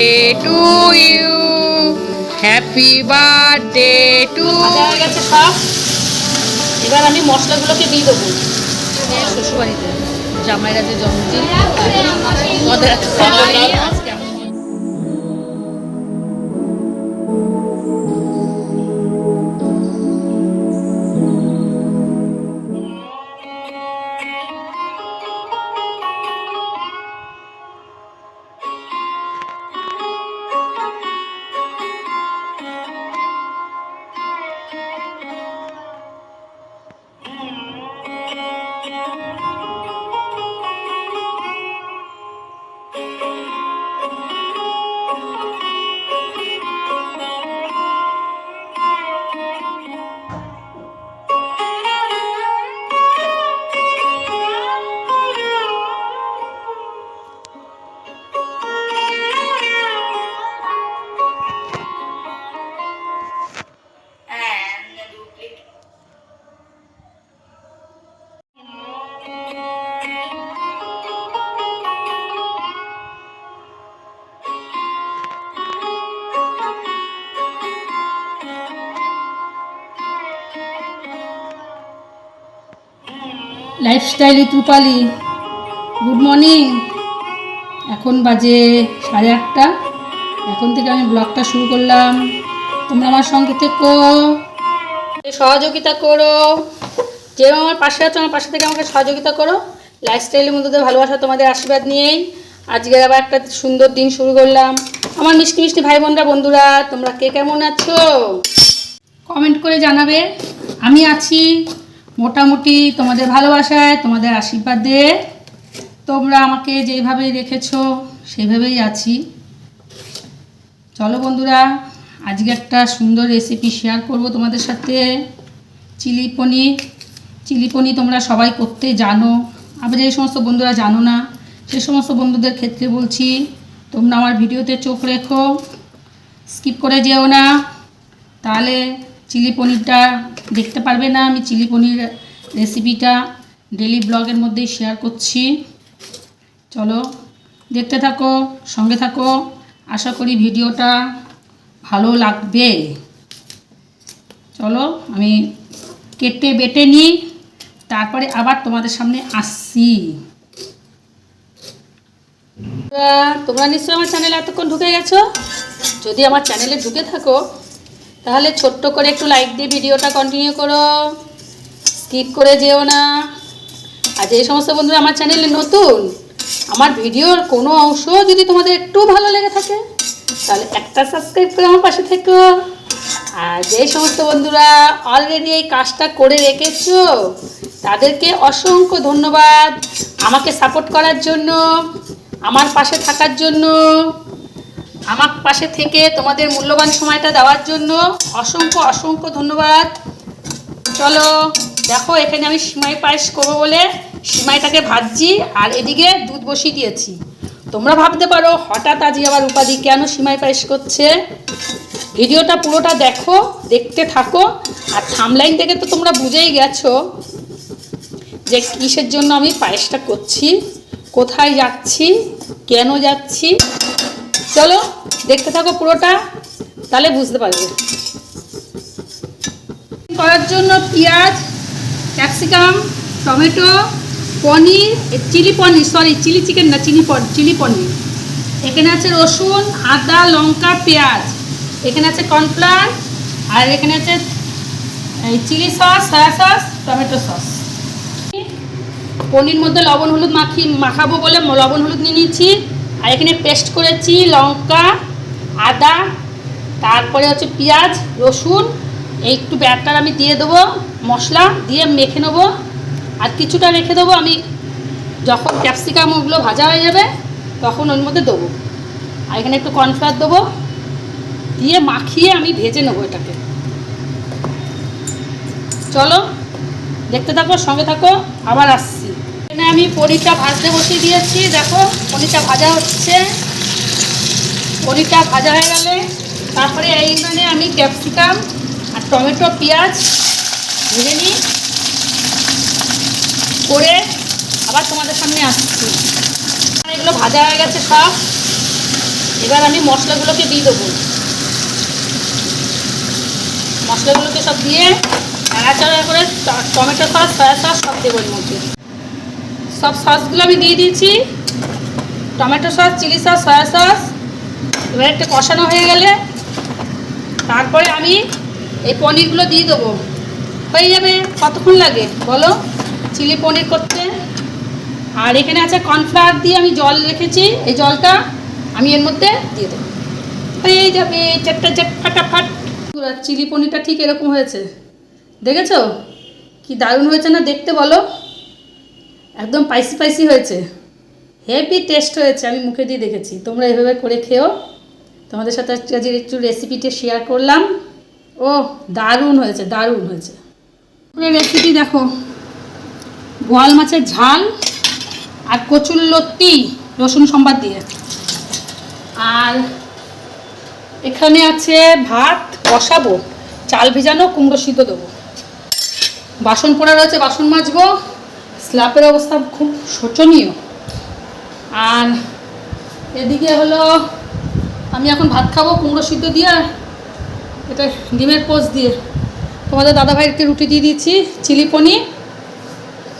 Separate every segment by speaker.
Speaker 1: Birthday to you. Happy birthday to
Speaker 2: you. হয়ে গেছে সব এবার আমি মশলাগুলোকে দিয়ে দেবো
Speaker 1: শ্বশুরবাড়িতে জামাইরা যে জন্মদিন আজকে
Speaker 2: lifestyle with Rupali. Good morning এখন বাজে সাড়ে আটটা। এখন থেকে আমি ব্লগটা শুরু করলাম। তোমরা আমার সঙ্গে থেকো। সহযোগিতা করো। যে আমার পাশে আছো, আমার পাশে থেকে আমাকে সহযোগিতা করো। লাইফস্টাইলের মধ্যে ভালোবাসা তোমাদের আশীর্বাদ নিয়েই আজকে আবার একটা সুন্দর দিন শুরু করলাম। আমার মিষ্টি মিষ্টি ভাই বোনরা বন্ধুরা, তোমরা কে কেমন আছো? কমেন্ট করে জানাবে। আমি আছি মোটামুটি তোমাদের ভালোবাসায়, তোমাদের আশীর্বাদ। আশীর্বাদে তোমরা আমাকে যেইভাবে রেখেছো সেইভাবেই আছি। চলো বন্ধুরা, আজকে একটা সুন্দর রেসিপি শেয়ার করব তোমাদের সাথে। চিলি পনির। চিলি পনির তোমরা সবাই করতে জানো। আবার যে সমস্ত বন্ধুরা জানো না, সে সমস্ত বন্ধুদের ক্ষেত্রে বলছি, তোমরা আমার ভিডিওতে চোখ রেখো। স্কিপ করে যেও না। তাহলে চিলি পনিরটা দেখতে পারবে না। আমি চিলি পনির রেসিপিটা ডেলি ব্লগের মধ্যেই শেয়ার করছি। চলো, দেখতে থাকো, সঙ্গে থাকো। আশা করি ভিডিওটা ভালো লাগবে। চলো, আমি কেটে বেটে নিই। তারপরে আবার তোমাদের সামনে আসছি। তোমরা নিশ্চয়ই আমার চ্যানেলে এতক্ষণ ঢুকে গেছো? যদি আমার চ্যানেলে ঢুকে থাকো তাহলে ছোট্ট করে একটু লাইক দিয়ে ভিডিওটা কন্টিনিউ করো। স্কিপ করে যেও না। আর যে সমস্ত বন্ধুরা আমার চ্যানেলে নতুন, আমার ভিডিওর কোনো অংশ যদি তোমাদের একটু ভালো লেগে থাকে, তাহলে একটা সাবস্ক্রাইব করে আমার পাশে থেকো। আর যে সমস্ত বন্ধুরা অলরেডি এই কাজটা করে রেখেছো, তাদেরকে অসংখ্য ধন্যবাদ আমাকে সাপোর্ট করার জন্য, আমার পাশে থাকার জন্য। আমার পাশে থেকে তোমাদের মূল্যবান সময়টা দেওয়ার জন্য অসংখ্য অসংখ্য ধন্যবাদ। চলো, দেখো, এখানে আমি সিমাই পায়েস করব বলে সিমাইটাকে ভাজছি আর এদিকে দুধ বসিয়ে দিয়েছি। তোমরা ভাবতে পারো, হঠাৎ আজই আবার উপাধি কেন সিমাই পায়েস করছে? ভিডিওটা পুরোটা দেখো, দেখতে থাকো, আর থামলাইন থেকে তো তোমরা বুঝেই গেছো যে কিসের জন্য আমি পায়েসটা করছি, কোথায় যাচ্ছি, কেন যাচ্ছি। চলো, দেখতে থাকো পুরোটা, তাহলে বুঝতে পারবে। করার জন্য পেঁয়াজ, capsicum, tomato, paneer chilli paneer sorry chilli chicken না, চিলি চিলি পনির। এখানে আছে রসুন, আদা, লঙ্কা, পেঁয়াজ। এখানে আছে কর্নফ্লাওয়ার, আর এখানে আছে chilli sauce soya sauce, tomato sauce. Paneer মধ্যে লবণ হলুদ মাখি মাখাবো বলে লবণ হলুদ নিয়ে নিয়েছি। আর এখানে পেস্ট করেছি লঙ্কা, আদা, তারপরে হচ্ছে পেঁয়াজ, রসুন একটু ব্যাটার আমি দিয়ে দেবো, মশলা দিয়ে মেখে নেব। আর কিছুটা রেখে দেবো আমি, যখন ক্যাপসিকাম ওগুলো ভাজা হয়ে যাবে, তখন ওর মধ্যে দেবো। আর এখানে একটু কর্নফ্লাওয়ার দেবো, দিয়ে মাখিয়ে আমি ভেজে নেব এটাকে। চলো, দেখতে থাকো, সঙ্গে থাকো, আবার আসছি। এখানে আমি পনিরটা ভাজতে বসিয়ে দিয়েছি, দেখো, পনিরটা ভাজা হচ্ছে। পনিরটা ভাজা হয়ে গেলে তারপরে এইখানে আমি ক্যাপসিকাম আর টমেটো, পেঁয়াজ ভেজে নিই। করে আবার তোমাদের সামনে আসছি। এগুলো ভাজা হয়ে গেছে সব। এবার আমি মশলাগুলোকে দিয়ে দেবো। মশলাগুলোকে সব দিয়ে নাড়াচাড়া করে টমেটো সস, সয়া সস সব দেবো এর মধ্যে। সব সসগুলো আমি দিয়ে দিয়েছি। Tomato sauce, chilli sauce, soya sauce. এবার একটা কষানো হয়ে গেলে তারপরে আমি এই পনিরগুলো দিয়ে দেবো। হয়ে যাবে, কতক্ষণ লাগে বলো? চিলি পনির করতে। আর এখানে আছে কর্নফ্লাওয়ার দিয়ে আমি জল রেখেছি, এই জলটা আমি এর মধ্যে দিয়ে দেবো। হয়ে যাবে চারটা চাট ফাটাফাট। চিলি পনিরটা ঠিক এরকম হয়েছে। দেখেছ? কি দারুণ হয়েছে না দেখতে বলো? একদম স্পাইসি স্পাইসি হয়েছে। হেভি টেস্ট হয়েছে, আমি মুখে দিয়ে দেখেছি। তোমরা এভাবে করে খেও। তোমাদের সাথে আজকে একটু রেসিপিটা শেয়ার করলাম। ও দারুণ হয়েছে দারুণ হয়েছে। রেসিপি দেখো। গোয়াল মাছের ঝাল আর কচুর লত্তি রসুন সম্বাদ দিয়ে। আর এখানে আছে ভাত বসাবো, চাল ভেজানো, কুমড়ো সিদ্ধ দেবো। বাসন পোড়া রয়েছে, বাসন মাজবো। স্ল্যাপের অবস্থা খুব শোচনীয়। আর এদিকে হলো, আমি এখন ভাত খাব, কুমড়ো সিদ্ধ দিয়ে এটা ডিমের পোস্ট দিয়ে। তোমাদের দাদাভাইকে রুটি দিয়ে দিয়েছি, চিলি পনির,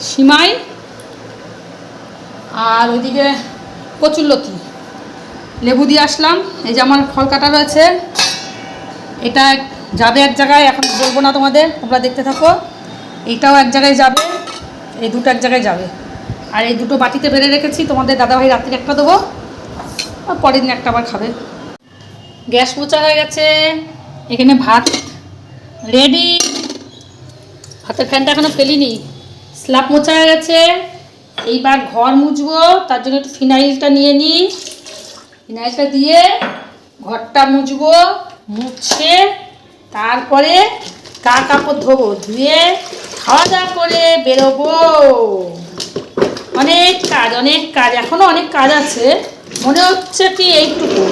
Speaker 2: সিমাই, আর ওইদিকে কচুরলতি লেবু দিয়ে আসলাম, এই যে আমার ফল কাটা রয়েছে, এটা যাবে এক জায়গায়, এখন বলব না তোমাদের, তোমরা দেখতে থাকো। এইটাও এক জায়গায় যাবে। এই দুটো এক জায়গায় যাবে। আর এই দুটো বাটিতে বেড়ে রেখেছি, তোমাদের দাদাভাই রাত্রির একটা দেবো, আর পরের দিন একটা আবার খাবে। গ্যাস মোচা হয়ে গেছে, এখানে ভাত রেডি। ভাতের ফ্যানটা এখনও ফেলিনি। স্ল্যাব মোচা হয়ে গেছে, এইবার ঘর মুছবো, তার জন্য একটু ফিনাইলটা নিয়ে নিই ফিনাইলটা দিয়ে ঘরটা মুছবো, মুছে তারপরে গা কাপড় ধোবো? ধুয়ে খাওয়া দাওয়া করে বেরোবো। অনেক কাজ অনেক কাজ এখনও অনেক কাজ আছে। মনে হচ্ছে কি এইটুকু।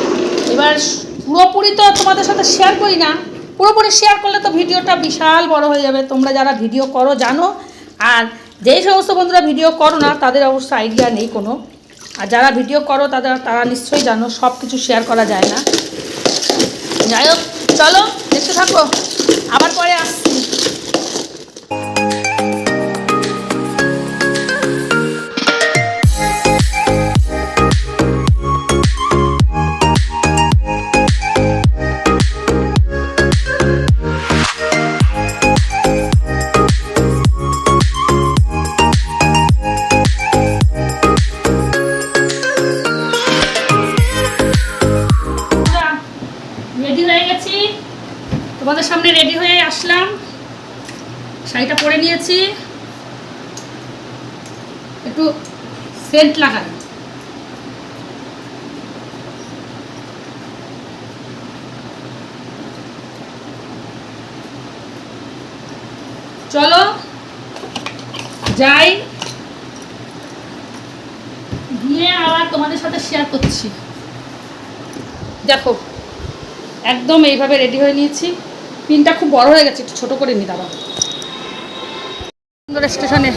Speaker 2: এবার পুরোপুরি তো তোমাদের সাথে শেয়ার করি না। পুরোপুরি শেয়ার করলে তো ভিডিওটা বিশাল বড় হয়ে যাবে। তোমরা যারা ভিডিও করো, জানো। আর যেই সমস্ত বন্ধুরা ভিডিও করো না, তাদের অবশ্য আইডিয়া নেই কোনো। আর যারা ভিডিও করো, তাদের, তারা নিশ্চয়ই জানো সব কিছু শেয়ার করা যায় না। যাই হোক, চলো, দেখতে থাকো। আবার পরে আসছি। তোমাদের সামনে রেডি হয়ে আসলাম। শাড়িটা পরে নিয়েছি। একটু সেন্ট লাগাই। চলো, যাই। গিয়ে আবার তোমাদের সাথে শেয়ার করছি। দেখো, একদম এইভাবে রেডি হয়ে নিয়েছি। পিনটা খুব বড় হয়ে গেছে, একটু ছোটো করে নি দাদা। সুন্দর স্টেশনে।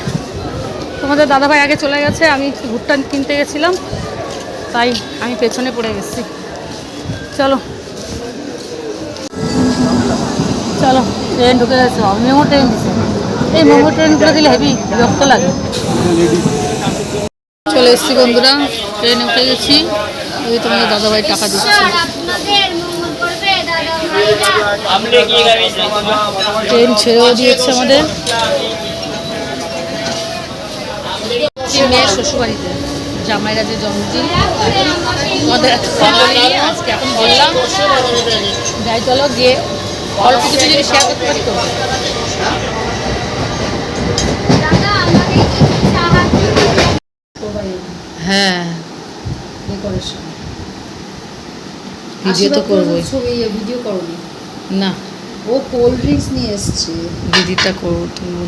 Speaker 2: তোমাদের দাদাভাই আগে চলে গেছে, আমি ভুট্টা কিনতে গেছিলাম, তাই আমি পেছনে পড়ে গেছি। চলো। চলো, ট্রেন ঢুকে গেছে মেমো ট্রেন এই মেমো ট্রেনগুলো দিলে হেভি বিরক্ত লাগে। চলে এসেছি বন্ধুরা, ট্রেনে উঠে গেছি ওই তোমাদের দাদাভাই টাকা দিচ্ছে
Speaker 3: আপনাদের মঙ্গল করবে দাদা ভাইরা
Speaker 2: ট্রেন ছেড়েও দিয়েছে আমাদের। মেয়ের শ্বশুরবাড়িতে জামাইরা যে জন্মদিন আমাদের আজকে এখন বললাম যাই চলো গিয়ে অল্প কিছু যদি শেয়ার করতে পারি তো?
Speaker 1: হ্যাঁ।
Speaker 2: ডেকোরেশন
Speaker 1: ভিডিও তো করবোই।
Speaker 4: ছবি ভিডিও করনি।
Speaker 1: না।
Speaker 4: ও কোল্ড ড্রিঙ্কস নিয়ে এসছে।
Speaker 1: দিদিটা করব তুমি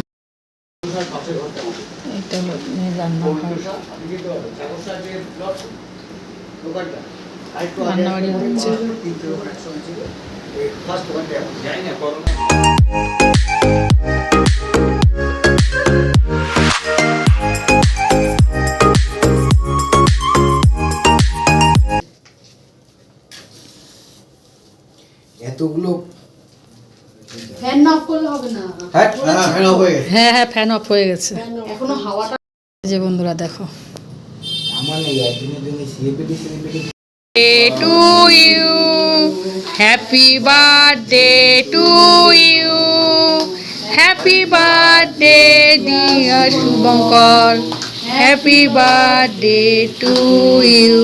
Speaker 1: এটা রান্নাবাড়ি হচ্ছে।
Speaker 5: এতগুলো
Speaker 6: ফ্যান অফ করলে হবে না
Speaker 5: হ্যাঁ হ্যাঁ হ্যাঁ হয়ে গেছে
Speaker 4: হ্যাঁ হ্যাঁ ফ্যান অফ হয়ে গেছে
Speaker 6: এখনও হাওয়াটা
Speaker 4: যে বন্ধুরা দেখো
Speaker 5: আমার নেই একদিনের জন্য সিলেপিটি সিলেপিটি
Speaker 4: to you. Happy birthday to you. Happy birthday, dear Shubhankar. Happy birthday to you.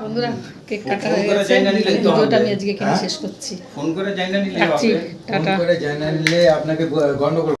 Speaker 4: বন্ধুরা কেক কাটা হয়ে গেছে ভিডিওটা আমি আজকে এখানে শেষ করছি।
Speaker 2: ফোন করে জানা নিলে
Speaker 4: টাটা।
Speaker 5: ফোন করে জানা নিলে আপনাকে গন্ডগোল